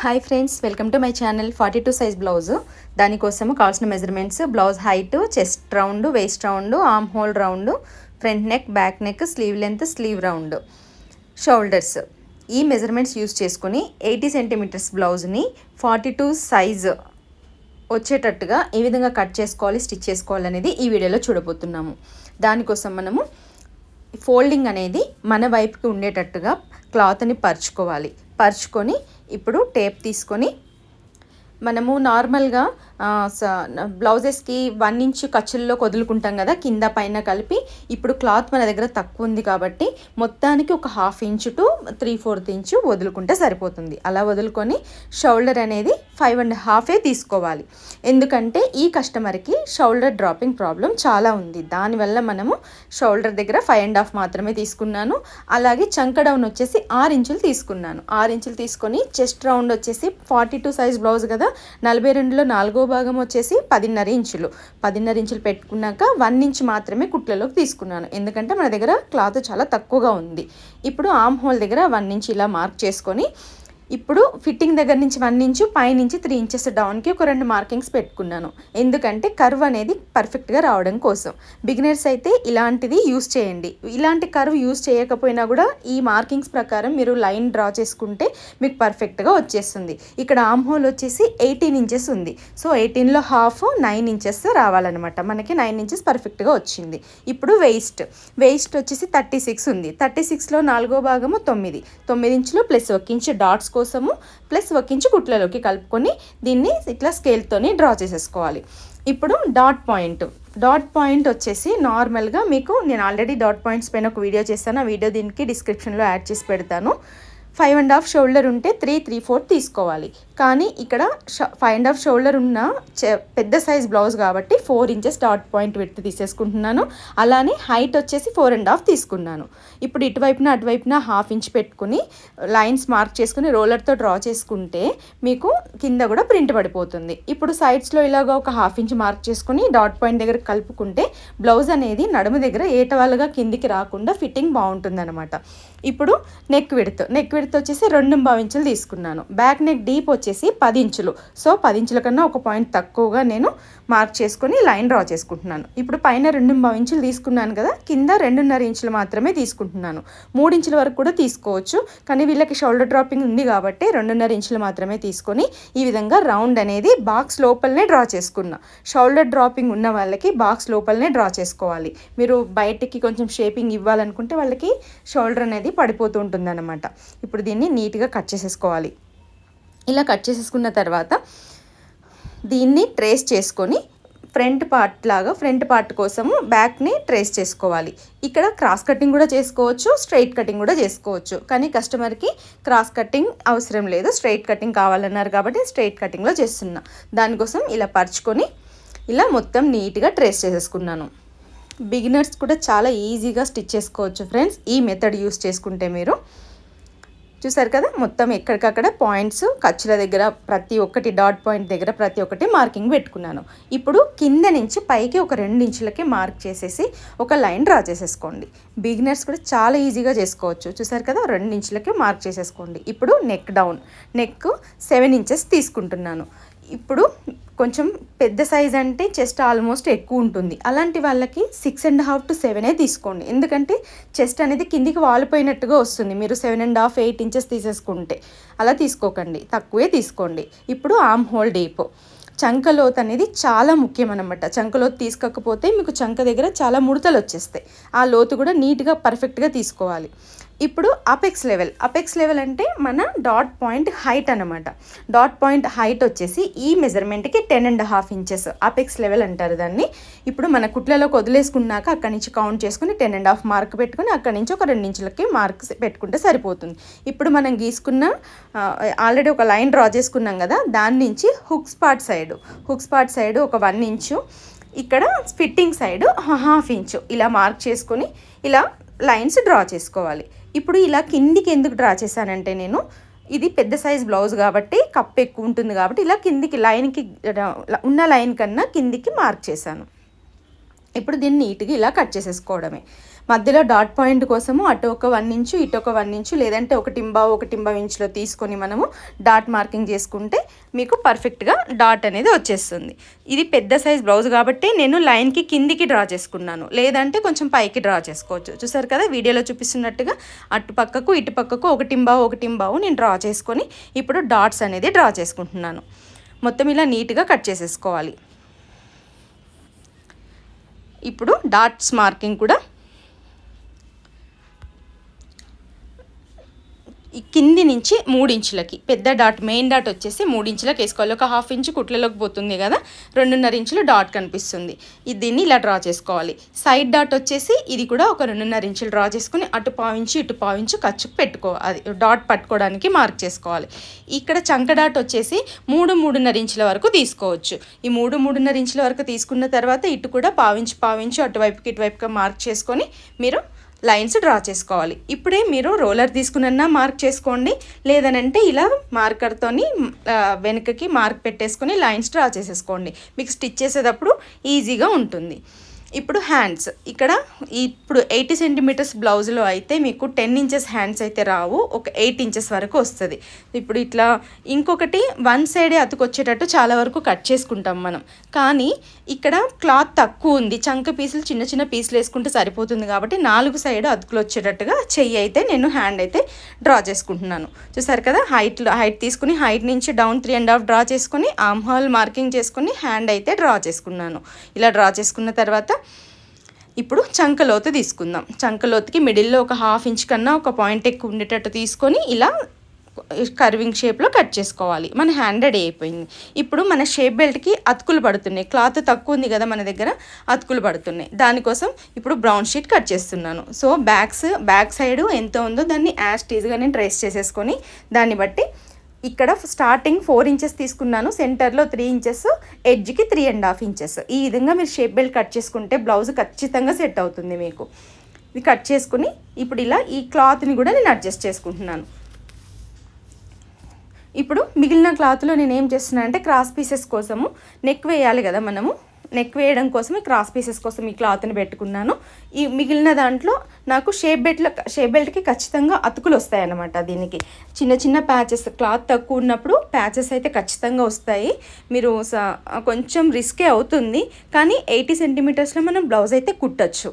Hi friends welcome to my channel forty two size blouse దానికోసము కావాల్సిన measurements blouse height chest round waist round arm hole round front neck back neck sleeve length sleeve round shoulders ఈ measurements use చేసుకుని eighty centimetres బ్లౌజ్ని forty two size వచ్చేటట్టుగా ఏ విధంగా cut చేసుకోవాలి stitch చేసుకోవాలి అనేది ఈ వీడియోలో చూడబోతున్నాము. దానికోసం మనము ఫోల్డింగ్ అనేది మన వైపుకి ఉండేటట్టుగా క్లాత్ని పరుచుకోవాలి. పరుచుకొని ఇప్పుడు టేప్ తీసుకొని మనము నార్మల్గా స- బ్లౌజెస్కి వన్ ఇంచ్ ఖర్చుల్లో వదులుకుంటాం కదా కింద పైన కలిపి. ఇప్పుడు క్లాత్ మన దగ్గర తక్కువ ఉంది కాబట్టి మొత్తానికి ఒక half inch to three fourth inch వదులుకుంటే సరిపోతుంది. అలా వదులుకొని షోల్డర్ అనేది ఫైవ్ అండ్ హాఫే తీసుకోవాలి. ఎందుకంటే ఈ కస్టమర్కి షోల్డర్ డ్రాపింగ్ ప్రాబ్లం చాలా ఉంది. దానివల్ల మనము షోల్డర్ దగ్గర ఫైవ్ అండ్ హాఫ్ మాత్రమే తీసుకున్నాను. అలాగే చంక డౌన్ వచ్చేసి ఆరు ఇంచులు తీసుకున్నాను. ఆరు ఇంచులు తీసుకొని చెస్ట్ రౌండ్ వచ్చేసి ఫార్టీ టూ సైజ్ బ్లౌజ్ కదా నలభై రెండులో నాలుగో భాగం వచ్చేసి పదిన్నర ఇంచులు. పదిన్నర ఇంచులు పెట్టుకున్నాక వన్ ఇంచ్ మాత్రమే కుట్లలోకి తీసుకున్నాను. ఎందుకంటే మన దగ్గర క్లాత్ చాలా తక్కువగా ఉంది. ఇప్పుడు ఆమ్ హోల్ దగ్గర వన్ ఇంచ్ ఇలా మార్క్ చేసుకొని ఇప్పుడు ఫిట్టింగ్ దగ్గర నుంచి వన్ ఇంచు పైనుంచి త్రీ ఇంచెస్ డౌన్కి ఒక రెండు మార్కింగ్స్ పెట్టుకున్నాను. ఎందుకంటే కర్వ్ అనేది పర్ఫెక్ట్గా రావడం కోసం. బిగినర్స్ అయితే ఇలాంటిది యూస్ చేయండి. ఇలాంటి కర్వ్ యూస్ చేయకపోయినా కూడా ఈ మార్కింగ్స్ ప్రకారం మీరు లైన్ డ్రా చేసుకుంటే మీకు పర్ఫెక్ట్గా వచ్చేస్తుంది. ఇక్కడ ఆమ్ హోల్ వచ్చేసి ఎయిటీన్ ఇంచెస్ ఉంది. సో ఎయిటీన్లో హాఫ్ నైన్ ఇంచెస్ రావాలన్నమాట. మనకి నైన్ ఇంచెస్ పర్ఫెక్ట్గా వచ్చింది. ఇప్పుడు వెయిస్ట్ వెయిస్ట్ వచ్చేసి థర్టీ సిక్స్ ఉంది. థర్టీ సిక్స్లో నాలుగో భాగము తొమ్మిది. తొమ్మిది ఇంచులు ప్లస్ ఒక ఇంచు డాట్స్ కోసము ప్లస్ ఒక ఇంచు కుట్లలోకి కలుపుకొని దీన్ని ఇట్లా స్కేల్తోని డ్రా చేసేసుకోవాలి. ఇప్పుడు డాట్ పాయింట్ డాట్ పాయింట్ వచ్చేసి నార్మల్గా మీకు నేను ఆల్రెడీ డాట్ పాయింట్స్ పైన ఒక వీడియో చేస్తాను ఆ వీడియో దీనికి డిస్క్రిప్షన్లో యాడ్ చేసి పెడతాను. ఫైవ్ అండ్ హాఫ్ షోల్డర్ ఉంటే త్రీ త్రీ ఫోర్ తీసుకోవాలి. కానీ ఇక్కడ ఫైవ్ అండ్ హాఫ్ షోల్డర్ ఉన్న పెద్ద సైజ్ బ్లౌజ్ కాబట్టి ఫోర్ ఇంచెస్ డాట్ పాయింట్ పెట్టి తీసేసుకుంటున్నాను. అలానే హైట్ వచ్చేసి ఫోర్ అండ్ హాఫ్ తీసుకున్నాను. ఇప్పుడు ఇటువైపున అటువైపున హాఫ్ ఇంచ్ పెట్టుకుని లైన్స్ మార్క్ చేసుకుని రోలర్తో డ్రా చేసుకుంటే మీకు కింద కూడా ప్రింట్ పడిపోతుంది. ఇప్పుడు సైడ్స్లో ఇలాగ ఒక హాఫ్ ఇంచ్ మార్క్ చేసుకుని డాట్ పాయింట్ దగ్గర కలుపుకుంటే బ్లౌజ్ అనేది నడుము దగ్గర ఏటవాలుగా కిందికి రాకుండా ఫిట్టింగ్ బాగుంటుంది అనమాట ఇప్పుడు నెక్ విడత్ నెక్ విడత్ వచ్చేసి రెండు ఇంచులు తీసుకున్నాను. బ్యాక్ నెక్ డీప్ వచ్చేసి పది ఇంచులు. సో పది ఇంచుల కన్నా ఒక పాయింట్ తక్కువగా నేను మార్క్ చేసుకొని లైన్ డ్రా చేసుకుంటున్నాను. ఇప్పుడు పైన రెండు ఇంచులు తీసుకున్నాను కదా కింద రెండున్నర ఇంచులు మాత్రమే తీసుకుంటున్నాను. మూడు ఇంచుల వరకు కూడా తీసుకోవచ్చు. కానీ వీళ్ళకి షోల్డర్ డ్రాపింగ్ ఉంది కాబట్టి రెండున్నర ఇంచులు మాత్రమే తీసుకొని ఈ విధంగా రౌండ్ అనేది బాక్స్ లోపలనే డ్రా చేసుకున్నా. షోల్డర్ డ్రాపింగ్ ఉన్న వాళ్ళకి బాక్స్ లోపలనే డ్రా చేసుకోవాలి. మీరు బయటికి కొంచెం షేపింగ్ ఇవ్వాలనుకుంటే వాళ్ళకి షోల్డర్ అనేది పడిపోతూ ఉంటుంది అనమాట ఇప్పుడు దీన్ని నీట్గా కట్ చేసేసుకోవాలి. ఇలా కట్ చేసేసుకున్న తర్వాత దీన్ని ట్రేస్ చేసుకొని ఫ్రంట్ పార్ట్ లాగా ఫ్రంట్ పార్ట్ కోసము బ్యాక్ని ట్రేస్ చేసుకోవాలి. ఇక్కడ క్రాస్ కటింగ్ కూడా చేసుకోవచ్చు స్ట్రైట్ కటింగ్ కూడా చేసుకోవచ్చు. కానీ కస్టమర్కి క్రాస్ కటింగ్ అవసరం లేదు. స్ట్రైట్ కటింగ్ కావాలన్నారు కాబట్టి స్ట్రైట్ కటింగ్లో చేస్తున్నా. దానికోసం ఇలా పరుచుకొని ఇలా మొత్తం నీట్గా ట్రేస్ చేసేసుకున్నాను. బిగినర్స్ కూడా చాలా ఈజీగా స్టిచ్ చేసుకోవచ్చు ఫ్రెండ్స్. ఈ మెథడ్ యూస్ చేసుకుంటే మీరు చూసారు కదా మొత్తం ఎక్కడికక్కడ పాయింట్స్ ఖర్చుల దగ్గర ప్రతి ఒక్కటి డాట్ పాయింట్ దగ్గర ప్రతి ఒక్కటి మార్కింగ్ పెట్టుకున్నాను. ఇప్పుడు కింద నుంచి పైకి ఒక రెండు ఇంచులకి మార్క్ చేసేసి ఒక లైన్ డ్రా చేసేసుకోండి. బిగినర్స్ కూడా చాలా ఈజీగా చేసుకోవచ్చు. చూసారు కదా రెండు ఇంచులకి మార్క్ చేసేసుకోండి. ఇప్పుడు neck down neck seven inches తీసుకుంటున్నాను. ఇప్పుడు కొంచెం పెద్ద సైజ్ అంటే చెస్ట్ ఆల్మోస్ట్ ఎక్కువ ఉంటుంది. అలాంటి వాళ్ళకి సిక్స్ అండ్ హాఫ్ టు సెవెనే తీసుకోండి. ఎందుకంటే చెస్ట్ అనేది కిందికి వాలిపోయినట్టుగా వస్తుంది. మీరు seven and half eight inches తీసేసుకుంటే అలా తీసుకోకండి. తక్కువే తీసుకోండి. ఇప్పుడు ఆమ్ హోల్ డీప్ చంకలోత్ అనేది చాలా ముఖ్యం అనమాట చంకలోత్ తీసుకోకపోతే మీకు చంక దగ్గర చాలా ముడతలు వచ్చేస్తాయి. ఆ లోతు కూడా నీట్గా పర్ఫెక్ట్గా తీసుకోవాలి. ఇప్పుడు అపెక్స్ లెవెల్ అపెక్స్ లెవెల్ అంటే మన డాట్ పాయింట్ హైట్ అనమాట డాట్ పాయింట్ హైట్ వచ్చేసి ఈ మెజర్మెంట్కి ten and half inches apex level అంటారు దాన్ని. ఇప్పుడు మన కుట్లలోకి వదిలేసుకున్నాక అక్కడి నుంచి కౌంట్ చేసుకుని టెన్ అండ్ హాఫ్ మార్క్ పెట్టుకుని అక్కడి నుంచి ఒక రెండు ఇంచులకి మార్క్స్ పెట్టుకుంటే సరిపోతుంది. ఇప్పుడు మనం గీసుకున్న ఆల్రెడీ ఒక లైన్ డ్రా చేసుకున్నాం కదా దాని నుంచి hooks part side hooks part side ఒక వన్ ఇంచు ఇక్కడ ఫిట్టింగ్ సైడ్ హాఫ్ ఇంచు ఇలా మార్క్ చేసుకొని ఇలా లైన్స్ డ్రా చేసుకోవాలి. ఇప్పుడు ఇలా కిందికి ఎందుకు డ్రా చేశానంటే నేను ఇది పెద్ద సైజ్ బ్లౌజ్ కాబట్టి కప్ ఎక్కువ ఉంటుంది కాబట్టి ఇలా కిందికి లైన్కి ఉన్న లైన్ కన్నా కిందికి మార్క్ చేశాను. ఇప్పుడు దీన్ని నీట్గా ఇలా కట్ చేసేసుకోవడమే. మధ్యలో డాట్ పాయింట్ కోసము అటు ఒక వన్ ఇంచు ఇటు ఒక వన్ ఇంచు లేదంటే ఒక టింబా ఒక టింబా ఇంచులో తీసుకొని మనము డాట్ మార్కింగ్ చేసుకుంటే మీకు పర్ఫెక్ట్గా డాట్ అనేది వచ్చేస్తుంది. ఇది పెద్ద సైజ్ బ్లౌజ్ కాబట్టి నేను లైన్కి కిందికి డ్రా చేసుకున్నాను. లేదంటే కొంచెం పైకి డ్రా చేసుకోవచ్చు. చూసారు కదా వీడియోలో చూపిస్తున్నట్టుగా అటు పక్కకు ఇటు పక్కకు ఒక టింబావు ఒక టింబావు నేను డ్రా చేసుకొని ఇప్పుడు డాట్స్ అనేది డ్రా చేసుకుంటున్నాను. మొత్తం ఇలా నీట్గా కట్ చేసేసుకోవాలి. ఇప్పుడు డాట్స్ మార్కింగ్ కూడా కింది నుంచి మూడు ఇంచులకి పెద్ద డాట్ మెయిన్ డాట్ వచ్చేసి మూడు వేసుకోవాలి. ఒక హాఫ్ ఇంచు కుట్లలోకి పోతుంది కదా రెండున్నర ఇంచులు డాట్ కనిపిస్తుంది. ఇది దీన్ని ఇలా డ్రా చేసుకోవాలి. సైడ్ డాట్ వచ్చేసి ఇది కూడా ఒక రెండున్నర ఇంచులు డ్రా చేసుకుని అటు పావించి ఇటు పావించి ఖర్చుకు పెట్టుకో అది డాట్ పట్టుకోవడానికి మార్క్ చేసుకోవాలి. ఇక్కడ చంక డాట్ వచ్చేసి మూడు మూడున్నర ఇంచుల వరకు తీసుకోవచ్చు. ఈ మూడు మూడున్నర ఇంచుల వరకు తీసుకున్న తర్వాత ఇటు కూడా పావించి పావించి అటువైపుకి ఇటువైపుగా మార్క్ చేసుకొని మీరు లైన్స్ డ్రా చేసుకోవాలి. ఇప్పుడే మీరు రోలర్ తీసుకున్న మార్క్ చేసుకోండి. లేదనంటే ఇలా మార్కర్తోని వెనుకకి మార్క్ పెట్టేసుకొని లైన్స్ డ్రా చేసేసుకోండి. మీకు స్టిచ్ చేసేటప్పుడు ఈజీగా ఉంటుంది. ఇప్పుడు హ్యాండ్స్ ఇక్కడ ఇప్పుడు ఎయిటీ సెంటీమీటర్స్ బ్లౌజ్లో అయితే మీకు టెన్ ఇంచెస్ హ్యాండ్స్ అయితే రావు. ఒక ఎయిట్ ఇంచెస్ వరకు వస్తుంది. ఇప్పుడు ఇట్లా ఇంకొకటి వన్ సైడే అతుకొచ్చేటట్టు చాలా వరకు కట్ చేసుకుంటాం మనం. కానీ ఇక్కడ క్లాత్ తక్కువ ఉంది. చంక పీసులు చిన్న చిన్న పీసులు వేసుకుంటే సరిపోతుంది కాబట్టి నాలుగు సైడ్ అతుకులు వచ్చేటట్టుగా చెయ్యి అయితే నేను హ్యాండ్ అయితే డ్రా చేసుకుంటున్నాను. చూసారు కదా? హైట్లో హైట్ తీసుకుని హైట్ నుంచి down three and half draw చేసుకుని ఆమ్ హాల్ మార్కింగ్ చేసుకుని హ్యాండ్ అయితే డ్రా చేసుకున్నాను. ఇలా డ్రా చేసుకున్న తర్వాత ఇప్పుడు చంకలోతు తీసుకుందాం. చంకలోతుకి మిడిల్లో ఒక హాఫ్ ఇంచ్ కన్నా ఒక పాయింట్ ఎక్కువ ఉండేటట్టు తీసుకొని ఇలా కర్వింగ్ షేప్లో కట్ చేసుకోవాలి. మన హ్యాండ్ రెడీ అయిపోయింది. ఇప్పుడు మన షేప్ బెల్ట్కి అతుకులు పడుతున్నాయి. క్లాత్ తక్కువ ఉంది కదా మన దగ్గర అతుకులు పడుతున్నాయి. దానికోసం ఇప్పుడు బ్రౌన్ షీట్ కట్ చేస్తున్నాను. సో బ్యాక్స్ బ్యాక్ సైడ్ ఎంత ఉందో దాన్ని యాజ్ టీజ్గా నేను ట్రేస్ చేసేసుకొని దాన్ని బట్టి ఇక్కడ స్టార్టింగ్ ఫోర్ ఇంచెస్ తీసుకున్నాను సెంటర్లో త్రీ ఇంచెస్ ఎడ్జ్కి త్రీ అండ్ హాఫ్ ఇంచెస్ ఈ విధంగా మీరు షేప్ బెల్ట్ కట్ చేసుకుంటే బ్లౌజ్ ఖచ్చితంగా సెట్ అవుతుంది మీకు. ఇది కట్ చేసుకుని ఇప్పుడు ఇలా ఈ క్లాత్ని కూడా నేను అడ్జస్ట్ చేసుకుంటున్నాను. ఇప్పుడు మిగిలిన క్లాత్లో నేను ఏం చేస్తున్నాను అంటే క్రాస్ పీసెస్ కోసము నెక్ వేయాలి కదా మనము. నెక్ వేయడం కోసం ఈ క్రాస్ పీసెస్ కోసం ఈ క్లాత్ని పెట్టుకున్నాను. ఈ మిగిలిన దాంట్లో నాకు షేప్ బెల్ట్లో షేప్ బెల్ట్కి ఖచ్చితంగా అతుకులు వస్తాయన్నమాట దీనికి. చిన్న చిన్న ప్యాచెస్ క్లాత్ తక్కువ ఉన్నప్పుడు ప్యాచెస్ అయితే ఖచ్చితంగా వస్తాయి. మీరు కొంచెం రిస్కే అవుతుంది కానీ ఎయిటీ సెంటీమీటర్స్లో మనం బ్లౌజ్ అయితే కుట్టచ్చు.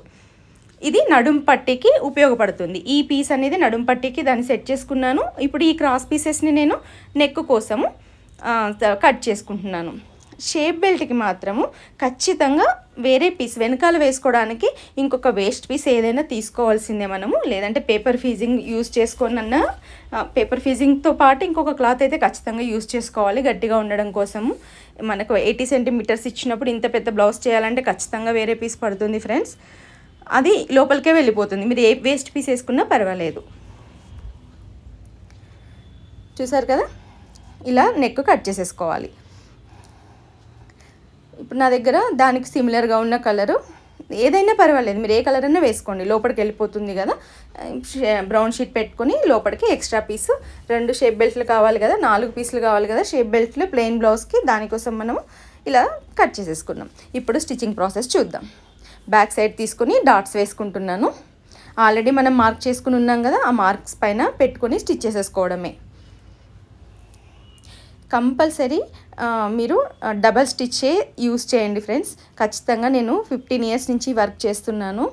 ఇది నడుం పట్టీకి ఉపయోగపడుతుంది. ఈ పీస్ అనేది నడుం పట్టికి దాన్ని సెట్ చేసుకున్నాను. ఇప్పుడు ఈ క్రాస్ పీసెస్ని నేను నెక్ కోసము కట్ చేసుకుంటున్నాను. షేప్ బెల్ట్కి మాత్రము ఖచ్చితంగా వేరే పీస్ వెనకాల వేసుకోవడానికి ఇంకొక వేస్ట్ పీస్ ఏదైనా తీసుకోవాల్సిందే మనము. లేదంటే పేపర్ ఫీజింగ్ యూస్ చేసుకోనన్నా పేపర్ ఫీజింగ్తో పాటు ఇంకొక క్లాత్ అయితే ఖచ్చితంగా యూజ్ చేసుకోవాలి గట్టిగా ఉండడం కోసము. మనకు ఎయిటీ సెంటీమీటర్స్ ఇచ్చినప్పుడు ఇంత పెద్ద బ్లౌజ్ చేయాలంటే ఖచ్చితంగా వేరే పీస్ పడుతుంది ఫ్రెండ్స్. అది లోపలికే వెళ్ళిపోతుంది. మీరు ఏ వేస్ట్ పీస్ వేసుకున్నా పర్వాలేదు. చూసారు కదా? ఇలా నెక్ కట్ చేసేసుకోవాలి. ఇప్పుడు నా దగ్గర దానికి సిమిలర్గా ఉన్న కలరు ఏదైనా పర్వాలేదు మీరు ఏ కలర్ అయినా వేసుకోండి. లోపలికి వెళ్ళిపోతుంది కదా. బ్రౌన్ షీట్ పెట్టుకొని లోపలికి ఎక్స్ట్రా పీస్ రెండు షేప్ బెల్ట్లు కావాలి కదా నాలుగు పీసులు కావాలి కదా షేప్ బెల్ట్లు ప్లెయిన్ బ్లౌజ్కి దానికోసం మనం ఇలా కట్ చేసేసుకున్నాం. ఇప్పుడు స్టిచ్చింగ్ ప్రాసెస్ చూద్దాం. బ్యాక్ సైడ్ తీసుకొని డాట్స్ వేసుకుంటున్నాను. ఆల్రెడీ మనం మార్క్ చేసుకుని ఉన్నాం కదా ఆ మార్క్స్ పైన పెట్టుకొని స్టిచ్ చేసేసుకోవడమే. కంపల్సరీ మీరు డబల్ స్టిచ్చే యూస్ చేయండి ఫ్రెండ్స్. ఖచ్చితంగా నేను ఫిఫ్టీన్ ఇయర్స్ నుంచి వర్క్ చేస్తున్నాను.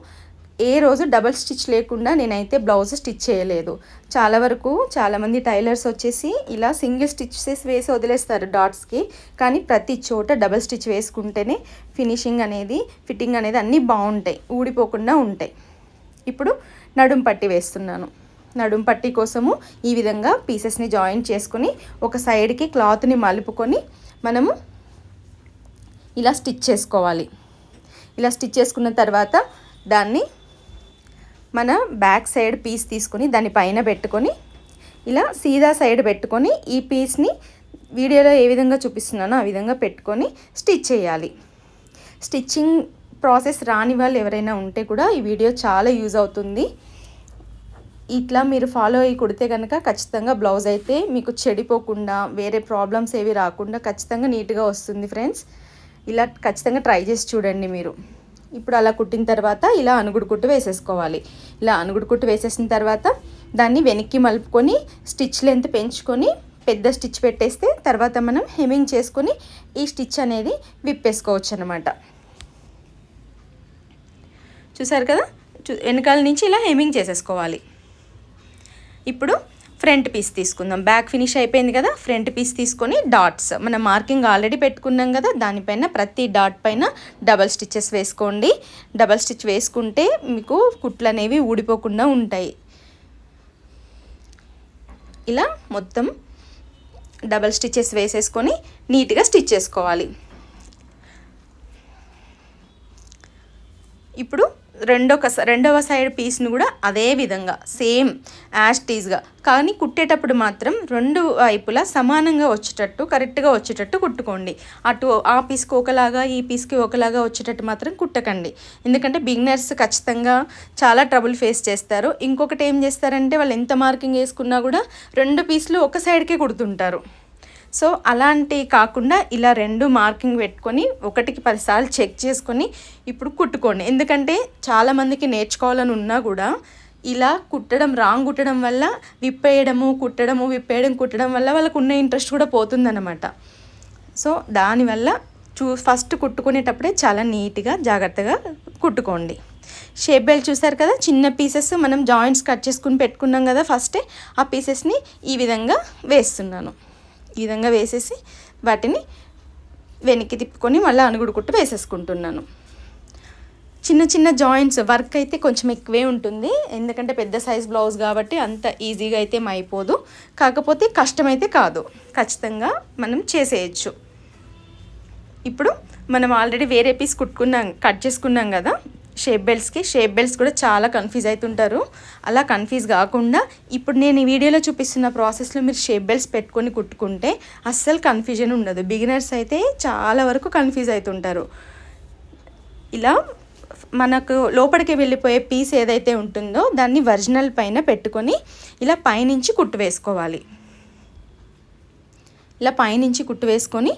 ఏ రోజు డబల్ స్టిచ్ లేకుండా నేనైతే బ్లౌజ్ స్టిచ్ చేయలేదు. చాలా వరకు చాలామంది టైలర్స్ వచ్చేసి ఇలా సింగిల్ స్టిచ్చెస్ వేసి వదిలేస్తారు డాట్స్కి కానీ ప్రతి చోట డబల్ స్టిచ్ వేసుకుంటేనే ఫినిషింగ్ అనేది ఫిట్టింగ్ అనేది అన్నీ బాగుంటాయి ఊడిపోకుండా ఉంటాయి. ఇప్పుడు నడుం పట్టి వేస్తున్నాను. నడుం పట్టి కోసము ఈ విధంగా పీసెస్ని జాయిన్ చేసుకొని ఒక సైడ్కి క్లాత్ని మలుపుకొని మనము ఇలా స్టిచ్ చేసుకోవాలి. ఇలా స్టిచ్ చేసుకున్న తర్వాత దాన్ని మన బ్యాక్ సైడ్ పీస్ తీసుకొని దాని పైన పెట్టుకొని ఇలా సీదా సైడ్ పెట్టుకొని ఈ పీస్ని వీడియోలో ఏ విధంగా చూపిస్తున్నానో ఆ విధంగా పెట్టుకొని స్టిచ్ చేయాలి. స్టిచ్చింగ్ ప్రాసెస్ రాని వాళ్ళు ఎవరైనా ఉంటే కూడా ఈ వీడియో చాలా యూజ్ అవుతుంది. ఇట్లా మీరు ఫాలో అయ్యి కుడితే కనుక ఖచ్చితంగా బ్లౌజ్ అయితే మీకు చెడిపోకుండా వేరే ప్రాబ్లమ్స్ ఏవి రాకుండా ఖచ్చితంగా నీట్గా వస్తుంది ఫ్రెండ్స్ ఇలా ఖచ్చితంగా ట్రై చేసి చూడండి మీరు. ఇప్పుడు అలా కుట్టిన తర్వాత ఇలా అనుగుడు కుట్టు వేసేసుకోవాలి. ఇలా అనుగుడు కుట్టు వేసేసిన తర్వాత దాన్ని వెనక్కి మలుపుకొని స్టిచ్ లెంత్ పెంచుకొని పెద్ద స్టిచ్ పెట్టేస్తే తర్వాత మనం హెమింగ్ చేసుకొని ఈ స్టిచ్ అనేది విప్పేసుకోవచ్చు అనమాట చూసారు కదా? చూ వెనకాల నుంచి ఇలా హెమింగ్ చేసేసుకోవాలి. ఇప్పుడు ఫ్రంట్ పీస్ తీసుకుందాం. బ్యాక్ ఫినిష్ అయిపోయింది కదా ఫ్రంట్ పీస్ తీసుకొని డాట్స్. మనం మార్కింగ్ ఆల్రెడీ పెట్టుకున్నాం కదా దానిపైన ప్రతి డాట్ పైన డబల్ స్టిచ్చెస్ వేసుకోండి. డబల్ స్టిచ్ వేసుకుంటే మీకు కుట్లు అనేవి ఊడిపోకుండా ఉంటాయి. ఇలా మొత్తం డబల్ స్టిచ్చెస్ వేసేసుకొని నీట్గా స్టిచ్ చేసుకోవాలి. ఇప్పుడు రెండొక రెండవ సైడ్ పీస్ను కూడా అదే విధంగా సేమ్ యాస్టీస్గా కానీ కుట్టేటప్పుడు మాత్రం రెండు వైపులా సమానంగా వచ్చేటట్టు కరెక్ట్గా వచ్చేటట్టు కుట్టుకోండి. అటు ఆ పీస్కి ఒకలాగా ఈ పీస్కి ఒకలాగా వచ్చేటట్టు మాత్రం కుట్టకండి. ఎందుకంటే బిగినర్స్ ఖచ్చితంగా చాలా ట్రబుల్ ఫేస్ చేస్తారు. ఇంకొకటి ఏం చేస్తారంటే వాళ్ళు ఎంత మార్కింగ్ వేసుకున్నా కూడా రెండు పీసులు ఒక సైడ్కే కుడుతుంటారు. సో అలాంటి కాకుండా ఇలా రెండు మార్కింగ్ పెట్టుకొని ఒకటికి పదిసార్లు చెక్ చేసుకొని ఇప్పుడు కుట్టుకోండి. ఎందుకంటే చాలామందికి నేర్చుకోవాలని ఉన్నా కూడా ఇలా కుట్టడం రాంగ్ కుట్టడం వల్ల విప్పేయడము కుట్టడము విప్పేయడం కుట్టడం వల్ల వాళ్ళకు ఉన్న ఇంట్రెస్ట్ కూడా పోతుందన్నమాట. సో దానివల్ల చూ ఫస్ట్ కుట్టుకునేటప్పుడే చాలా నీట్గా జాగ్రత్తగా కుట్టుకోండి. షేప్ బెల్ట్ చూసారు కదా? చిన్న పీసెస్ మనం జాయింట్స్ కట్ చేసుకుని పెట్టుకున్నాం కదా ఫస్టే ఆ పీసెస్ని ఈ విధంగా వేస్తున్నాను. ఈ విధంగా వేసేసి వాటిని వెనక్కి తిప్పుకొని మళ్ళీ అనుగుడుకుంటూ కుట్టు వేసేసుకుంటున్నాను. చిన్న చిన్న జాయింట్స్ వర్క్ అయితే కొంచెం ఎక్కువే ఉంటుంది. ఎందుకంటే పెద్ద సైజ్ బ్లౌజ్ కాబట్టి అంత ఈజీగా అయితే అయిపోదు. కాకపోతే కష్టమైతే కాదు. ఖచ్చితంగా మనం చేసేయచ్చు. ఇప్పుడు మనం ఆల్రెడీ వేరే పీస్ కుట్టుకున్నాం కట్ చేసుకున్నాం కదా. షేప్ బెల్ట్స్కి షేప్ బెల్ట్స్ కూడా చాలా కన్ఫ్యూజ్ అవుతుంటారు అలా కన్ఫ్యూజ్ కాకుండా ఇప్పుడు నేను ఈ వీడియోలో చూపిస్తున్న ప్రాసెస్లో మీరు షేప్ బెల్ట్స్ పెట్టుకొని కుట్టుకుంటే అస్సలు కన్ఫ్యూజన్ ఉండదు. బిగినర్స్ అయితే చాలా వరకు కన్ఫ్యూజ్ అవుతుంటారు ఇలా మనకు లోపలికి వెళ్ళిపోయే పీస్ ఏదైతే ఉంటుందో దాన్ని ఒరిజినల్ పైన పెట్టుకొని ఇలా పైనుంచి కుట్టు వేసుకోవాలి. ఇలా పైనుంచి కుట్టు వేసుకొని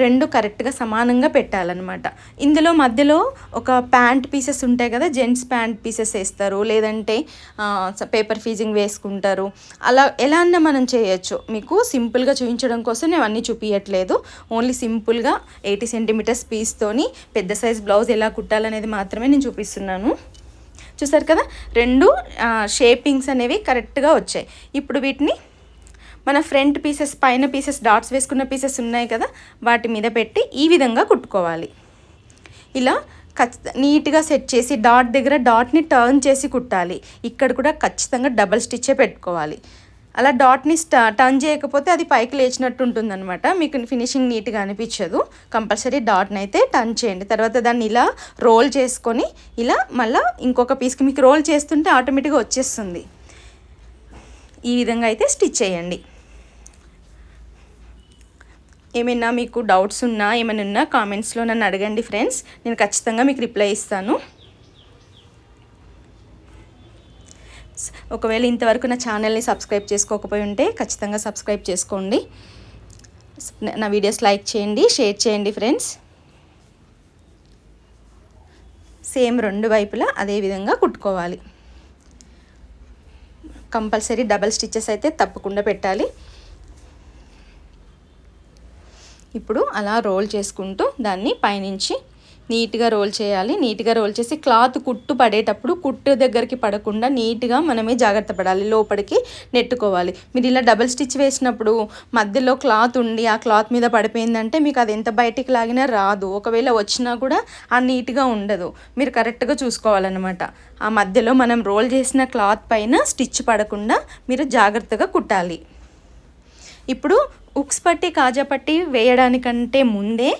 రెండు కరెక్ట్గా సమానంగా పెట్టాలన్నమాట. ఇందులో మధ్యలో ఒక ప్యాంట్ పీసెస్ ఉంటాయి కదా జెంట్స్ ప్యాంట్ పీసెస్ వేస్తారు లేదంటే పేపర్ ఫీజింగ్ వేసుకుంటారు. అలా ఎలా అన్నా మనం చేయొచ్చు. మీకు సింపుల్గా చూపించడం కోసం నేను అన్నీ చూపించట్లేదు ఓన్లీ సింపుల్గా ఎయిటీ సెంటీమీటర్స్ పీస్తోని పెద్ద సైజ్ బ్లౌజ్ ఎలా కుట్టాలనేది మాత్రమే నేను చూపిస్తున్నాను. చూసారు కదా? రెండు షేపింగ్స్ అనేవి కరెక్ట్గా వచ్చాయి. ఇప్పుడు వీటిని మన ఫ్రంట్ పీసెస్ పైన పీసెస్ డాట్స్ వేసుకున్న పీసెస్ ఉన్నాయి కదా వాటి మీద పెట్టి ఈ విధంగా కుట్టుకోవాలి. ఇలా ఖచ్చిత నీట్గా సెట్ చేసి డాట్ దగ్గర డాట్ని టర్న్ చేసి కుట్టాలి. ఇక్కడ కూడా ఖచ్చితంగా డబల్ స్టిచ్చే పెట్టుకోవాలి. అలా డాట్ని స్టా టర్న్ చేయకపోతే అది పైకి లేచినట్టు ఉంటుందన్నమాట. మీకు ఫినిషింగ్ నీట్గా అనిపించదు. కంపల్సరీ డాట్ని అయితే టర్న్ చేయండి. తర్వాత దాన్ని ఇలా రోల్ చేసుకొని ఇలా మళ్ళీ ఇంకొక పీస్కి మీకు రోల్ చేస్తుంటే ఆటోమేటిక్గా వచ్చేస్తుంది. ఈ విధంగా అయితే స్టిచ్ చేయండి. ఏమైనా మీకు డౌట్స్ ఉన్నా ఏమైనా ఉన్నా కామెంట్స్లో నన్ను అడగండి ఫ్రెండ్స్ నేను ఖచ్చితంగా మీకు రిప్లై ఇస్తాను. ఒకవేళ ఇంతవరకు నా ఛానల్ని సబ్స్క్రైబ్ చేసుకోకపోయి ఉంటే ఖచ్చితంగా సబ్స్క్రైబ్ చేసుకోండి. నా వీడియోస్ లైక్ చేయండి షేర్ చేయండి ఫ్రెండ్స్ సేమ్ రెండు వైపులా అదే విధంగా కుట్టుకోవాలి. కంపల్సరీ డబల్ స్టిచ్చెస్ అయితే తప్పకుండా పెట్టాలి. ఇప్పుడు అలా రోల్ చేసుకుంటూ దాన్ని పైనుంచి నీట్గా రోల్ చేయాలి. నీట్గా రోల్ చేసి క్లాత్ కుట్టు పడేటప్పుడు కుట్టు దగ్గరికి పడకుండా నీట్గా మనమే జాగ్రత్త పడాలి. లోపలికి నెట్టుకోవాలి. మీరు ఇలా డబల్ స్టిచ్ వేసినప్పుడు మధ్యలో క్లాత్ ఉండి ఆ క్లాత్ మీద పడిపోయిందంటే మీకు అది ఎంత బయటికి లాగినా రాదు. ఒకవేళ వచ్చినా కూడా ఆ నీట్గా ఉండదు. మీరు కరెక్ట్గా చూసుకోవాలన్నమాట. ఆ మధ్యలో మనం రోల్ చేసిన క్లాత్ పైన స్టిచ్ పడకుండా మీరు జాగ్రత్తగా కుట్టాలి. ఇప్పుడు ఉక్స్ పట్టి కాజా పట్టి వేయడానికంటే ముందే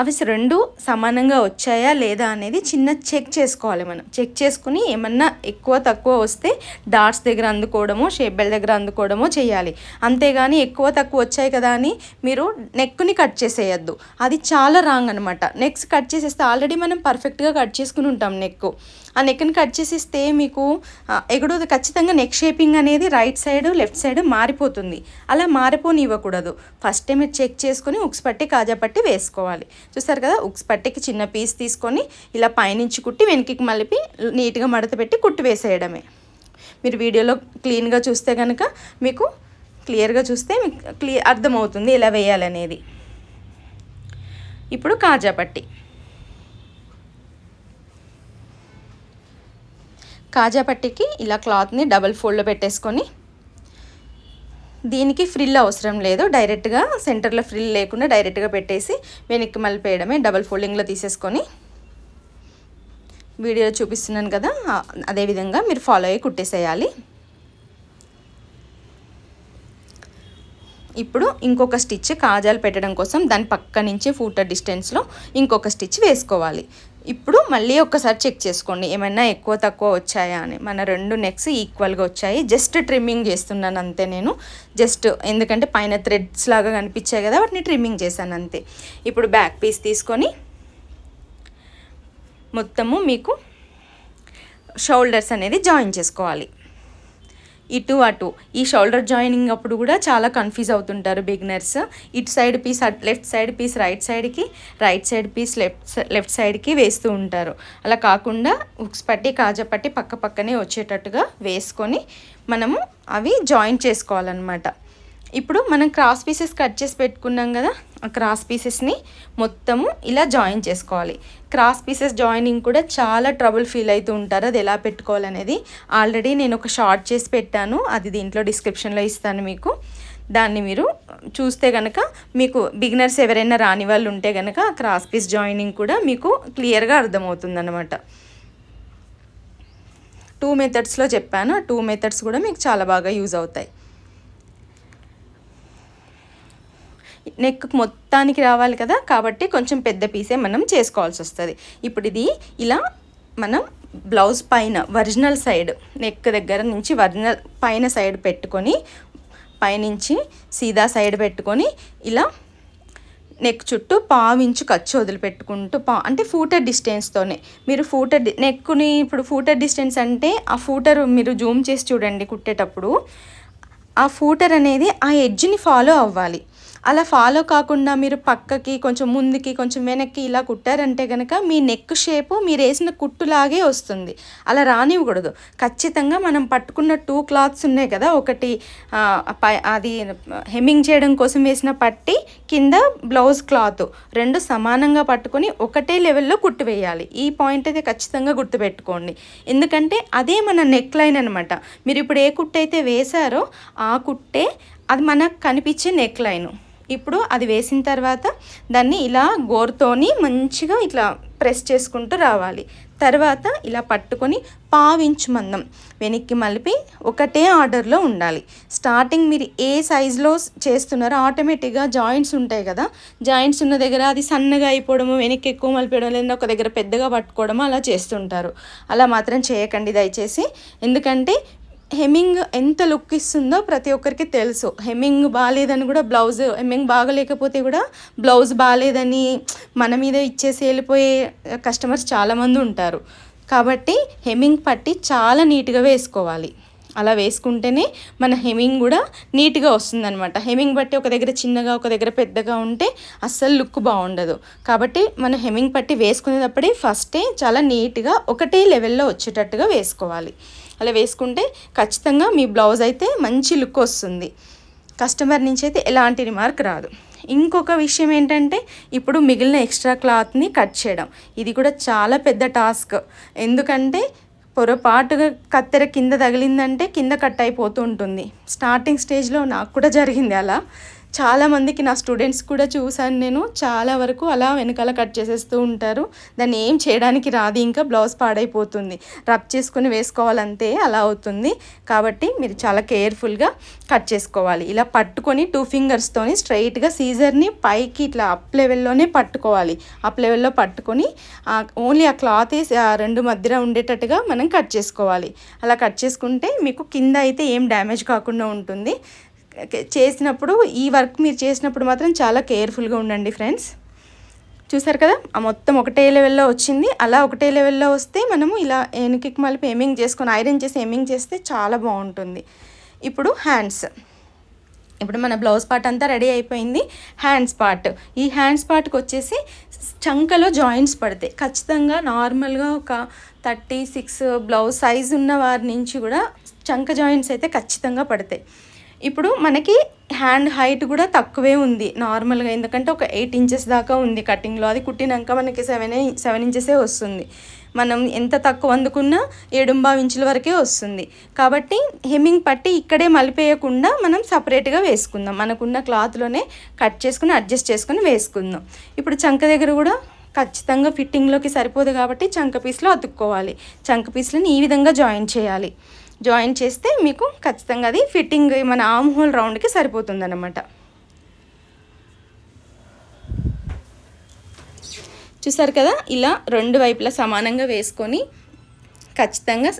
అవి రెండు సమానంగా వచ్చాయా లేదా అనేది చిన్న చెక్ చేసుకోవాలి మనం. చెక్ చేసుకుని ఏమన్నా ఎక్కువ తక్కువ వస్తే డాట్స్ దగ్గర అందుకోవడమో షేప్ బెల్ దగ్గర అందుకోవడమో చేయాలి. అంతేగాని ఎక్కువ తక్కువ వచ్చాయి కదా అని మీరు నెక్ని కట్ చేసేయద్దు. అది చాలా రాంగ్ అనమాట నెక్స్ట్ కట్ చేసేస్తే ఆల్రెడీ మనం పర్ఫెక్ట్గా కట్ చేసుకుని ఉంటాం నెక్ ఆ నెక్ని కట్ చేసిస్తే మీకు ఎగడో ఎగుడు ఖచ్చితంగా నెక్ షేపింగ్ అనేది రైట్ సైడ్ లెఫ్ట్ సైడ్ మారిపోతుంది. అలా మారిపోనివ్వకూడదు. ఫస్ట్ టైం మీరు చెక్ చేసుకొని ఉక్స్ పట్టి కాజా పట్టి వేసుకోవాలి. చూస్తారు కదా ఉక్స్ పట్టికి చిన్న పీస్ తీసుకొని ఇలా పైనుంచి కుట్టి వెనక్కి మలిపి నీట్గా మడత పెట్టి కుట్టి వేసేయడమే. మీరు వీడియోలో క్లీన్గా చూస్తే కనుక మీకు క్లియర్గా చూస్తే మీకు క్లియర్ అర్థమవుతుంది ఎలా వేయాలనేది. ఇప్పుడు కాజా పట్టి. కాజా పట్టికి ఇలా క్లాత్ని డబల్ ఫోల్డ్లో పెట్టేసుకొని దీనికి ఫ్రిల్ అవసరం లేదు. డైరెక్ట్గా సెంటర్లో ఫ్రిల్ లేకుండా డైరెక్ట్గా పెట్టేసి వెనక్కి మళ్ళీ డబల్ ఫోల్డింగ్లో తీసేసుకొని వీడియో చూపిస్తున్నాను కదా అదేవిధంగా మీరు ఫాలో అయ్యి కుట్టేసేయాలి. ఇప్పుడు ఇంకొక స్టిచ్ కాజాలు పెట్టడం కోసం దాని పక్క నుంచి ఫూటర్ డిస్టెన్స్లో ఇంకొక స్టిచ్ వేసుకోవాలి. ఇప్పుడు మళ్ళీ ఒక్కసారి చెక్ చేసుకోండి ఏమైనా ఎక్కువ తక్కువ వచ్చాయా అని. మన రెండు నెక్స్ ఈక్వల్గా వచ్చాయి. జస్ట్ ట్రిమ్మింగ్ చేస్తున్నాను అంతే నేను. జస్ట్ ఎందుకంటే పైన థ్రెడ్స్ లాగా కనిపించాయి కదా వాటిని ట్రిమ్మింగ్ చేశాను అంతే. ఇప్పుడు బ్యాక్ పీస్ తీసుకొని మొత్తము మీకు షోల్డర్స్ అనేది జాయిన్ చేసుకోవాలి. ఇటు అటు. ఈ షోల్డర్ జాయినింగ్ అప్పుడు కూడా చాలా కన్ఫ్యూజ్ అవుతుంటారు బిగినర్స్ ఇటు side piece left side piece right సైడ్కి right side piece left left సైడ్కి వేస్తూ ఉంటారు. అలా కాకుండా ఉక్స్ పట్టి కాజా పట్టి పక్క పక్కనే వచ్చేటట్టుగా వేసుకొని మనము అవి జాయిన్ చేసుకోవాలన్నమాట. ఇప్పుడు మనం క్రాస్ పీసెస్ కట్ చేసి పెట్టుకున్నాం కదా ఆ క్రాస్ పీసెస్ని మొత్తము ఇలా జాయిన్ చేసుకోవాలి. క్రాస్ పీసెస్ జాయినింగ్ కూడా చాలా ట్రబుల్ ఫీల్ అవుతూ ఉంటారు. అది ఎలా పెట్టుకోవాలనేది ఆల్రెడీ నేను ఒక షార్ట్ చేసి పెట్టాను. అది దీంట్లో డిస్క్రిప్షన్లో ఇస్తాను మీకు. దాన్ని మీరు చూస్తే కనుక మీకు బిగినర్స్ ఎవరైనా రాని వాళ్ళు ఉంటే కనుక ఆ క్రాస్ పీస్ జాయినింగ్ కూడా మీకు క్లియర్గా అర్థమవుతుంది అనమాట టూ మెథడ్స్లో చెప్పాను. ఆ టూ మెథడ్స్ కూడా మీకు చాలా బాగా యూజ్ అవుతాయి. నెక్ మొత్తానికి రావాలి కదా కాబట్టి కొంచెం పెద్ద పీసే మనం చేసుకోవాల్సి వస్తుంది. ఇప్పుడు ఇది ఇలా మనం బ్లౌజ్ పైన ఒరిజినల్ సైడ్ నెక్ దగ్గర నుంచి ఒరిజినల్ పైన సైడ్ పెట్టుకొని పైనుంచి సీదా సైడ్ పెట్టుకొని ఇలా నెక్ చుట్టూ పావించు ఖర్చు వదిలిపెట్టుకుంటూ పా అంటే ఫూటర్ డిస్టెన్స్తోనే మీరు ఫూటర్ నెక్కుని ఇప్పుడు ఫూటర్ డిస్టెన్స్ అంటే ఆ ఫూటర్ మీరు జూమ్ చేసి చూడండి కుట్టేటప్పుడు ఆ ఫూటర్ అనేది ఆ ఎడ్జ్ని ఫాలో అవ్వాలి. అలా ఫాలో కాకుండా మీరు పక్కకి కొంచెం ముందుకి కొంచెం వెనక్కి ఇలా కుట్టారంటే కనుక మీ నెక్ షేపు మీరు వేసిన కుట్టులాగే వస్తుంది. అలా రానివ్వకూడదు. ఖచ్చితంగా మనం పట్టుకున్న టూ క్లాత్స్ ఉన్నాయి కదా ఒకటి పై అది హెమ్మింగ్ చేయడం కోసం వేసిన పట్టి కింద బ్లౌజ్ క్లాత్ రెండు సమానంగా పట్టుకొని ఒకటే లెవెల్లో కుట్టు వేయాలి. ఈ పాయింట్ అయితే ఖచ్చితంగా గుర్తుపెట్టుకోండి. ఎందుకంటే అదే మన నెక్ లైన్ అనమాట మీరు ఇప్పుడు ఏ కుట్టు అయితే వేశారో ఆ కుట్టే అది మనకు కనిపించే నెక్ లైను ఇప్పుడు అది వేసిన తర్వాత దాన్ని ఇలా గోరుతోని మంచిగా ఇట్లా ప్రెస్ చేసుకుంటూ రావాలి. తర్వాత ఇలా పట్టుకొని పావించు మందం వెనక్కి మలిపి ఒకటే ఆర్డర్లో ఉండాలి. స్టార్టింగ్ మీరు ఏ సైజులో చేస్తున్నారో ఆటోమేటిక్గా జాయింట్స్ ఉంటాయి కదా. జాయింట్స్ ఉన్న దగ్గర అది సన్నగా అయిపోవడము వెనక్కి ఎక్కువ మలిపేయడం లేదా ఒక దగ్గర పెద్దగా పట్టుకోవడము అలా చేస్తుంటారు. అలా మాత్రం చేయకండి దయచేసి. ఎందుకంటే హెమ్మింగ్ ఎంత లుక్ ఇస్తుందో ప్రతి ఒక్కరికి తెలుసు. హెమ్మింగ్ బాగాలేదని కూడా బ్లౌజ్ హెమ్మింగ్ బాగలేకపోతే కూడా బ్లౌజ్ బాగాలేదని మన మీద ఇచ్చేసి వెళ్ళిపోయే కస్టమర్స్ చాలామంది ఉంటారు. కాబట్టి హెమ్మింగ్ పట్టి చాలా నీట్గా వేసుకోవాలి. అలా వేసుకుంటేనే మన హెమింగ్ కూడా నీట్గా వస్తుందన్నమాట. హెమింగ్ బట్టి ఒక దగ్గర చిన్నగా ఒక దగ్గర పెద్దగా ఉంటే అస్సలు లుక్ బాగుండదు. కాబట్టి మనం హెమింగ్ పట్టి వేసుకునేటప్పుడే ఫస్టే చాలా నీట్గా ఒకటే లెవెల్లో వచ్చేటట్టుగా వేసుకోవాలి. అలా వేసుకుంటే ఖచ్చితంగా మీ బ్లౌజ్ అయితే మంచి లుక్ వస్తుంది. కస్టమర్ నుంచి అయితే ఎలాంటి రిమార్క్ రాదు. ఇంకొక విషయం ఏంటంటే ఇప్పుడు మిగిలిన ఎక్స్ట్రా క్లాత్ని కట్ చేయడం. ఇది కూడా చాలా పెద్ద టాస్క్. ఎందుకంటే పొరపాటుగా కత్తెర కింద తగిలిందంటే కింద కట్ అయిపోతూ ఉంటుంది. స్టార్టింగ్ స్టేజ్లో నాకు కూడా జరిగింది అలా. చాలామందికి నా స్టూడెంట్స్ కూడా చూశాను నేను. చాలా వరకు అలా వెనకాల కట్ చేసేస్తూ ఉంటారు. దాన్ని ఏం చేయడానికి రాదు. ఇంకా బ్లౌజ్ పాడైపోతుంది. రబ్ చేసుకుని వేసుకోవాలంతే అలా అవుతుంది. కాబట్టి మీరు చాలా కేర్ఫుల్గా కట్ చేసుకోవాలి. ఇలా పట్టుకొని టూ ఫింగర్స్తోని స్ట్రైట్గా సీజర్ని పైకి ఇట్లా అప్ లెవెల్లోనే పట్టుకోవాలి. అప్ లెవెల్లో పట్టుకొని ఓన్లీ ఆ క్లాత్ వేసి ఆ రెండు మధ్యలో ఉండేటట్టుగా మనం కట్ చేసుకోవాలి. అలా కట్ చేసుకుంటే మీకు కింద అయితే ఏం డ్యామేజ్ కాకుండా ఉంటుంది. చేసినప్పుడు ఈ వర్క్ మీరు చేసినప్పుడు మాత్రం చాలా కేర్ఫుల్గా ఉండండి ఫ్రెండ్స్. చూసారు కదా? ఆ మొత్తం ఒకటే లెవెల్లో వచ్చింది. అలా ఒకటే లెవెల్లో వస్తే మనము ఇలా వెనక్కి మళ్ళీ ఎమింగ్ చేసుకొని ఐరన్ చేసి ఎమింగ్ చేస్తే చాలా బాగుంటుంది. ఇప్పుడు హ్యాండ్స్. ఇప్పుడు మన బ్లౌజ్ పార్ట్ అంతా రెడీ అయిపోయింది. Hands part. ఈ హ్యాండ్స్ పార్ట్కి వచ్చేసి చంకలో జాయింట్స్ పడతాయి. ఖచ్చితంగా నార్మల్గా ఒక థర్టీ సిక్స్ బ్లౌజ్ సైజ్ ఉన్న వారి నుంచి కూడా చంక జాయింట్స్ అయితే ఖచ్చితంగా పడతాయి. ఇప్పుడు మనకి హ్యాండ్ హైట్ కూడా తక్కువే ఉంది నార్మల్గా. ఎందుకంటే ఒక ఎయిట్ ఇంచెస్ దాకా ఉంది కటింగ్లో. అది కుట్టినాక మనకి సెవెన్ సెవెన్ ఇంచెసే వస్తుంది. మనం ఎంత తక్కువ అందుకున్నా ఏడుంబావు ఇంచుల వరకే వస్తుంది. కాబట్టి హెమ్మింగ్ పట్టి ఇక్కడే మలిపేయకుండా మనం సపరేట్గా వేసుకుందాం. మనకున్న క్లాత్లోనే కట్ చేసుకుని అడ్జస్ట్ చేసుకుని వేసుకుందాం. ఇప్పుడు చంక దగ్గర కూడా ఖచ్చితంగా ఫిట్టింగ్లోకి సరిపోదు కాబట్టి చంక పీస్లో అతుక్కోవాలి. చంక పీస్లను ఈ విధంగా జాయిన్ చేయాలి. జాయిన్ చేస్తే మీకు ఖచ్చితంగా అది ఫిట్టింగ్ మన ఆమ్ హోల్ రౌండ్కి సరిపోతుందన్నమాట. చూసారు కదా? ఇలా రెండు వైపులా సమానంగా వేసుకొని ఖచ్చితంగా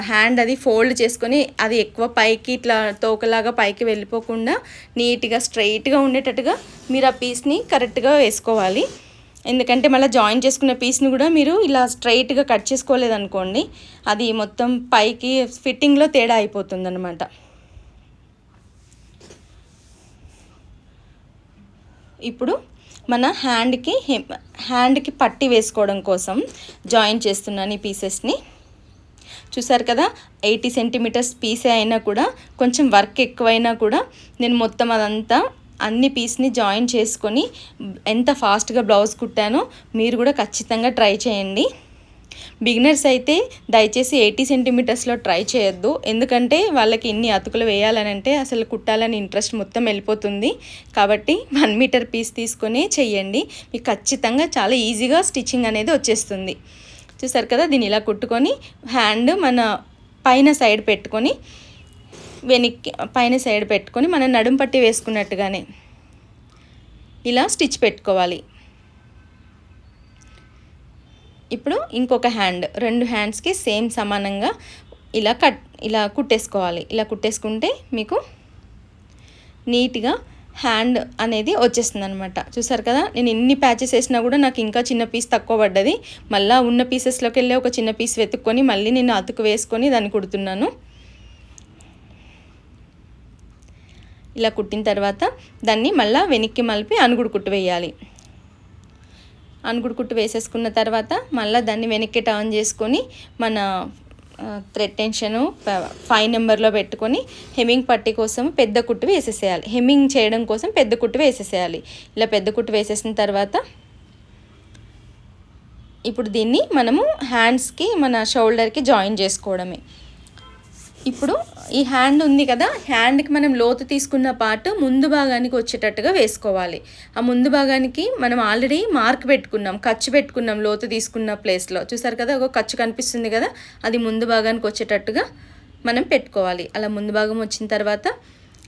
హ్యాండ్ అది ఫోల్డ్ చేసుకొని అది ఎక్కువ పైకి ఇట్లా తోకలాగా పైకి వెళ్ళిపోకుండా నీట్గా స్ట్రైట్గా ఉండేటట్టుగా మీరు ఆ పీస్ని కరెక్ట్గా వేసుకోవాలి. ఎందుకంటే మళ్ళీ జాయిన్ చేసుకున్న పీస్ని కూడా మీరు ఇలా స్ట్రైట్గా కట్ చేసుకోలేదనుకోండి అది మొత్తం పైకి ఫిట్టింగ్లో తేడా అయిపోతుంది అనమాట ఇప్పుడు మన హ్యాండ్కి హ్యాండ్కి పట్టి వేసుకోవడం కోసం జాయిన్ చేస్తున్నాను ఈ పీసెస్ని. చూసారు కదా ఎయిటీ సెంటీమీటర్స్ పీసే అయినా కూడా కొంచెం వర్క్ ఎక్కువైనా కూడా నేను మొత్తం అదంతా అన్ని పీస్ని జాయిన్ చేసుకొని ఎంత ఫాస్ట్గా బ్లౌజ్ కుట్టానో మీరు కూడా ఖచ్చితంగా ట్రై చేయండి. బిగినర్స్ అయితే దయచేసి ఎయిటీ సెంటీమీటర్స్లో ట్రై చేయొద్దు. ఎందుకంటే వాళ్ళకి ఇన్ని అతుకులు వేయాలని అంటే అసలు కుట్టాలని ఇంట్రెస్ట్ మొత్తం వెళ్ళిపోతుంది. కాబట్టి వన్ మీటర్ పీస్ తీసుకొని చెయ్యండి. మీకు ఖచ్చితంగా చాలా ఈజీగా స్టిచ్చింగ్ అనేది వచ్చేస్తుంది. చూసారు కదా? దీన్ని ఇలా కుట్టుకొని హ్యాండ్ మన పైన సైడ్ పెట్టుకొని వెనక్కి పైన సైడ్ పెట్టుకొని మనం నడుం పట్టి వేసుకున్నట్టుగానే ఇలా స్టిచ్ పెట్టుకోవాలి. ఇప్పుడు ఇంకొక హ్యాండ్ రెండు హ్యాండ్స్కి సేమ్ సమానంగా ఇలా కట్ ఇలా కుట్టేసుకోవాలి. ఇలా కుట్టేసుకుంటే మీకు నీట్గా హ్యాండ్ అనేది వచ్చేస్తుంది అనమాట చూసారు కదా నేను ఎన్ని ప్యాచెస్ వేసినా కూడా నాకు ఇంకా చిన్న పీస్ తక్కువ పడ్డది. మళ్ళీ ఉన్న పీసెస్లోకి వెళ్ళి ఒక చిన్న పీస్ వెతుక్కొని మళ్ళీ నేను అతుకు వేసుకొని దాన్ని కుడుతున్నాను. ఇలా కుట్టిన తర్వాత దాన్ని మళ్ళీ వెనక్కి మలిపి అనుగుడు కుట్టు వేయాలి. అనుగుడు కుట్టు వేసేసుకున్న తర్వాత మళ్ళీ దాన్ని వెనక్కి టర్న్ చేసుకొని మన థ్రెడ్ టెన్షను ఫైవ్ నెంబర్లో పెట్టుకొని హెమ్మింగ్ పట్టి కోసం పెద్ద కుట్టు వేసేసేయాలి. హెమ్మింగ్ చేయడం కోసం పెద్ద కుట్టు వేసేసేయాలి. ఇలా పెద్ద కుట్టు వేసేసిన తర్వాత ఇప్పుడు దీన్ని మనము హ్యాండ్స్కి మన షోల్డర్కి జాయిన్ చేసుకోవడమే. ఇప్పుడు ఈ హ్యాండ్ ఉంది కదా హ్యాండ్కి మనం లోతు తీసుకున్న పార్ట్ ముందు భాగానికి వచ్చేటట్టుగా వేసుకోవాలి. ఆ ముందు భాగానికి మనం ఆల్రెడీ మార్క్ పెట్టుకున్నాం ఖర్చు పెట్టుకున్నాం లోతు తీసుకున్న ప్లేస్లో చూసారు కదా ఒక ఖర్చు కనిపిస్తుంది కదా అది ముందు భాగానికి వచ్చేటట్టుగా మనం పెట్టుకోవాలి. అలా ముందు భాగం వచ్చిన తర్వాత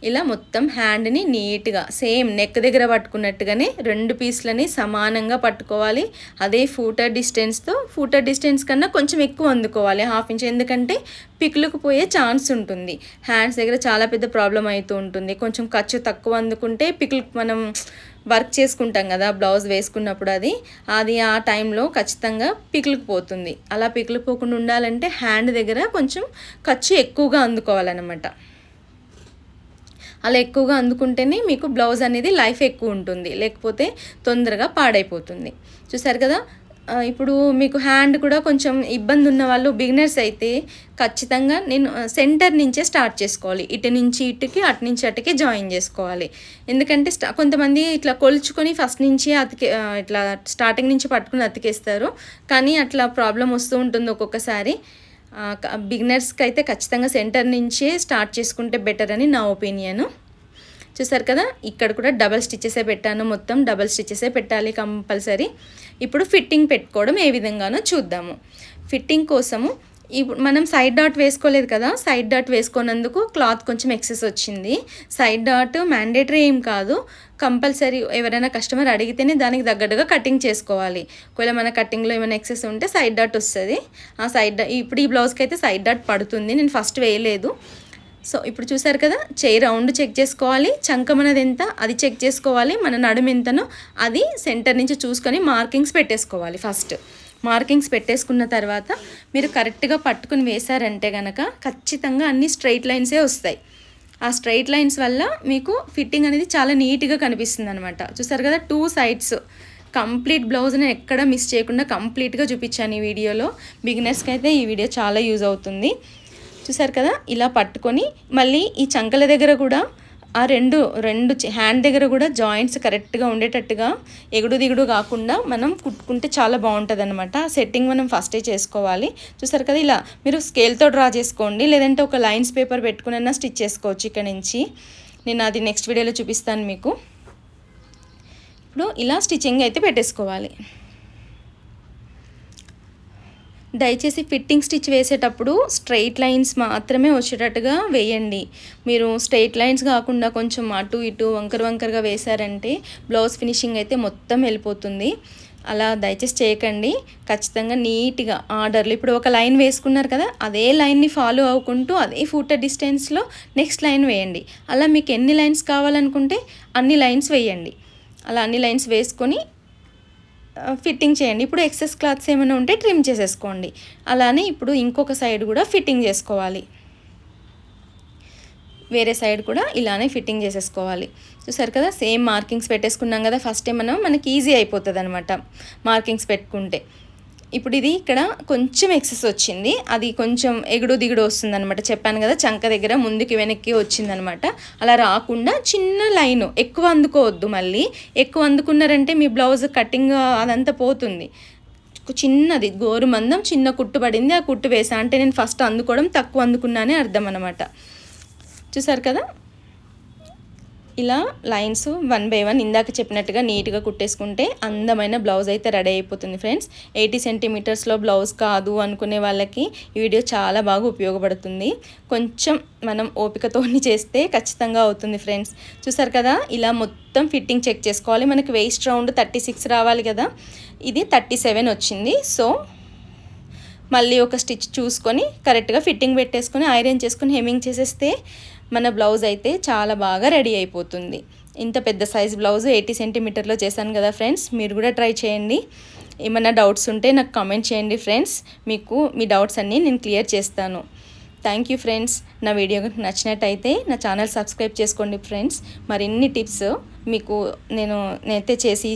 ఇలా మొత్తం హ్యాండ్ని నీట్గా సేమ్ నెక్ దగ్గర పట్టుకున్నట్టుగానే రెండు పీస్లని సమానంగా పట్టుకోవాలి. అదే ఫూటర్ డిస్టెన్స్తో ఫూటర్ డిస్టెన్స్ కన్నా కొంచెం ఎక్కువ అందుకోవాలి హాఫ్ ఇంచ్ ఎందుకంటే పిక్లుకు పోయే ఛాన్స్ ఉంటుంది. హ్యాండ్స్ దగ్గర చాలా పెద్ద ప్రాబ్లం అవుతూ ఉంటుంది. కొంచెం ఖర్చు తక్కువ అందుకుంటే పిక్లు మనం వర్క్ చేసుకుంటాం కదా బ్లౌజ్ వేసుకున్నప్పుడు అది. అది ఆ టైంలో ఖచ్చితంగా పిక్లుకు పోతుంది. అలా పిక్లు పోకుండా ఉండాలంటే హ్యాండ్ దగ్గర కొంచెం ఖర్చు ఎక్కువగా అందుకోవాలన్నమాట. అలా ఎక్కువగా అందుకుంటేనే మీకు బ్లౌజ్ అనేది లైఫ్ ఎక్కువ ఉంటుంది. లేకపోతే తొందరగా పాడైపోతుంది. చూసారు కదా? ఇప్పుడు మీకు హ్యాండ్ కూడా కొంచెం ఇబ్బంది ఉన్న వాళ్ళు బిగినర్స్ అయితే ఖచ్చితంగా నేను సెంటర్ నుంచే స్టార్ట్ చేసుకోవాలి. ఇటు నుంచి ఇటుకి అటు నుంచి అటుకి జాయిన్ చేసుకోవాలి. ఎందుకంటే స్టా కొంతమంది ఇట్లా కొలుచుకొని ఫస్ట్ నుంచి అతికే ఇట్లా స్టార్టింగ్ నుంచి పట్టుకుని అతికేస్తారు. కానీ అట్లా ప్రాబ్లం వస్తూ ఉంటుంది ఒక్కొక్కసారి. బిగినర్స్కి అయితే ఖచ్చితంగా సెంటర్ నుంచే స్టార్ట్ చేసుకుంటే బెటర్ అని నా ఒపీనియను. చూసారు కదా ఇక్కడ కూడా డబల్ స్టిచ్చెసే పెట్టాను మొత్తం డబల్ స్టిచ్చెసే పెట్టాలి కంపల్సరీ. ఇప్పుడు ఫిట్టింగ్ పెట్టుకోవడం ఏ విధంగానో చూద్దాము. ఫిట్టింగ్ కోసము ఇప్పుడు మనం సైడ్ డాట్ వేసుకోలేదు కదా సైడ్ డాట్ వేసుకున్నందుకు క్లాత్ కొంచెం ఎక్సెస్ వచ్చింది. సైడ్ డాట్ మ్యాండేటరీ ఏం కాదు. కంపల్సరీ ఎవరైనా కస్టమర్ అడిగితేనే దానికి తగ్గట్టుగా కటింగ్ చేసుకోవాలి. ఒకవేళ మన కటింగ్లో ఏమైనా ఎక్సెస్ ఉంటే సైడ్ డాట్ వస్తుంది. ఆ సైడ్ ఇప్పుడు ఈ బ్లౌజ్కి అయితే సైడ్ డాట్ పడుతుంది. నేను ఫస్ట్ వేయలేదు. సో ఇప్పుడు చూసారు కదా చేయి రౌండ్ చెక్ చేసుకోవాలి. చంకమనది ఎంత అది చెక్ చేసుకోవాలి. మన నడుము ఎంతనో అది సెంటర్ నుంచి చూసుకొని మార్కింగ్స్ పెట్టేసుకోవాలి ఫస్ట్ మార్కింగ్స్ పెట్టేసుకున్న తర్వాత మీరు కరెక్ట్గా పట్టుకుని వేశారంటే కనుక ఖచ్చితంగా అన్ని స్ట్రైట్ లైన్సే వస్తాయి. ఆ స్ట్రైట్ లైన్స్ వల్ల మీకు ఫిట్టింగ్ అనేది చాలా నీట్గా కనిపిస్తుంది అనమాట చూసారు కదా టూ సైడ్స్. కంప్లీట్ బ్లౌజ్ని ఎక్కడ మిస్ చేయకుండా కంప్లీట్గా చూపించాను ఈ వీడియోలో. బిగినర్స్కి అయితే ఈ వీడియో చాలా యూజ్ అవుతుంది. చూసారు కదా ఇలా పట్టుకొని మళ్ళీ ఈ చంకల దగ్గర కూడా ఆ రెండు రెండు హ్యాండ్ దగ్గర కూడా జాయింట్స్ కరెక్ట్గా ఉండేటట్టుగా ఎగుడు దిగుడు కాకుండా మనం కుట్టుకుంటే చాలా బాగుంటుంది అనమాట సెట్టింగ్ మనం ఫస్టే చేసుకోవాలి. చూసారు కదా ఇలా మీరు స్కేల్తో డ్రా చేసుకోండి. లేదంటే ఒక లైన్స్ పేపర్ పెట్టుకునైనా స్టిచ్ చేసుకోవచ్చు ఇక్కడ నుంచి. నేను అది నెక్స్ట్ వీడియోలో చూపిస్తాను మీకు. ఇప్పుడు ఇలా స్టిచ్చింగ్ అయితే పెట్టేసుకోవాలి. దయచేసి ఫిట్టింగ్ స్టిచ్ వేసేటప్పుడు స్ట్రైట్ లైన్స్ మాత్రమే వచ్చేటట్టుగా వేయండి. మీరు స్ట్రైట్ లైన్స్ కాకుండా కొంచెం అటు ఇటు వంకర వంకరగా వేశారంటే బ్లౌజ్ ఫినిషింగ్ అయితే మొత్తం వెళ్ళిపోతుంది. అలా దయచేసి చేయకండి. ఖచ్చితంగా నీట్గా ఆర్డర్లు ఇప్పుడు ఒక లైన్ వేసుకున్నారు కదా అదే లైన్ని ఫాలో అవ్వకుంటూ అదే ఫూటర్ డిస్టెన్స్లో నెక్స్ట్ లైన్ వేయండి. అలా మీకు ఎన్ని లైన్స్ కావాలనుకుంటే అన్ని లైన్స్ వేయండి. అలా అన్ని లైన్స్ వేసుకొని ఫిట్టింగ్ చేయండి. ఇప్పుడు ఎక్సెస్ క్లాత్స్ ఏమైనా ఉంటే ట్రిమ్ చేసేసుకోండి. అలానే ఇప్పుడు ఇంకొక సైడ్ కూడా ఫిట్టింగ్ చేసుకోవాలి. వేరే సైడ్ కూడా ఇలానే ఫిట్టింగ్ చేసేసుకోవాలి. చూసారు కదా? సేమ్ మార్కింగ్స్ పెట్టేసుకున్నాం కదా? ఫస్ట్ మనం మనకి ఈజీ అయిపోతుంది అనమాట మార్కింగ్స్ పెట్టుకుంటే. ఇప్పుడు ఇది ఇక్కడ కొంచెం ఎక్సెస్ వచ్చింది. అది కొంచెం ఎగుడు దిగుడు వస్తుంది అనమాట చెప్పాను కదా చంక దగ్గర ముందుకి వెనక్కి వచ్చిందనమాట అలా రాకుండా చిన్న లైన్ ఎక్కువ అందుకోవద్దు మళ్ళీ. ఎక్కువ అందుకున్నారంటే మీ బ్లౌజ్ కటింగ్ అదంతా పోతుంది. చిన్నది గోరు మందం చిన్న కుట్టు పడింది ఆ కుట్టు వేసా. అంటే నేను ఫస్ట్ అందుకోవడం తక్కువ అందుకున్నానే అర్థం అనమాట చూసారు కదా? ఇలా లైన్స్ వన్ బై వన్ ఇందాక చెప్పినట్టుగా నీట్గా కుట్టేసుకుంటే అందమైన బ్లౌజ్ అయితే రెడీ అయిపోతుంది ఫ్రెండ్స్. ఎయిటీ సెంటీమీటర్స్లో బ్లౌజ్ కాదు అనుకునే వాళ్ళకి ఈ వీడియో చాలా బాగా ఉపయోగపడుతుంది. కొంచెం మనం ఓపికతోని చేస్తే ఖచ్చితంగా అవుతుంది ఫ్రెండ్స్. చూసారు కదా ఇలా మొత్తం ఫిట్టింగ్ చెక్ చేసుకోవాలి. మనకి వేస్ట్ రౌండ్ థర్టీ సిక్స్ రావాలి కదా ఇది థర్టీ సెవెన్ వచ్చింది. సో మళ్ళీ ఒక స్టిచ్ చూసుకొని కరెక్ట్గా ఫిట్టింగ్ పెట్టేసుకొని ఐరన్ చేసుకొని హెమింగ్ చేసేస్తే మన బ్లౌజ్ అయితే చాలా బాగా రెడీ అయిపోతుంది. ఇంత పెద్ద సైజ్ బ్లౌజ్ ఎయిటీ సెంటీమీటర్లో చేశాను కదా ఫ్రెండ్స్ మీరు కూడా ట్రై చేయండి. ఏమైనా డౌట్స్ ఉంటే నాకు కామెంట్ చేయండి ఫ్రెండ్స్ మీకు మీ డౌట్స్ అన్నీ నేను క్లియర్ చేస్తాను. Thank you friends. నా వీడియో నచ్చినట్టయితే నా ఛానల్ సబ్స్క్రైబ్ చేసుకోండి ఫ్రెండ్స్. మరిన్ని టిప్స్ మీకు నేను నేనైతే చేసి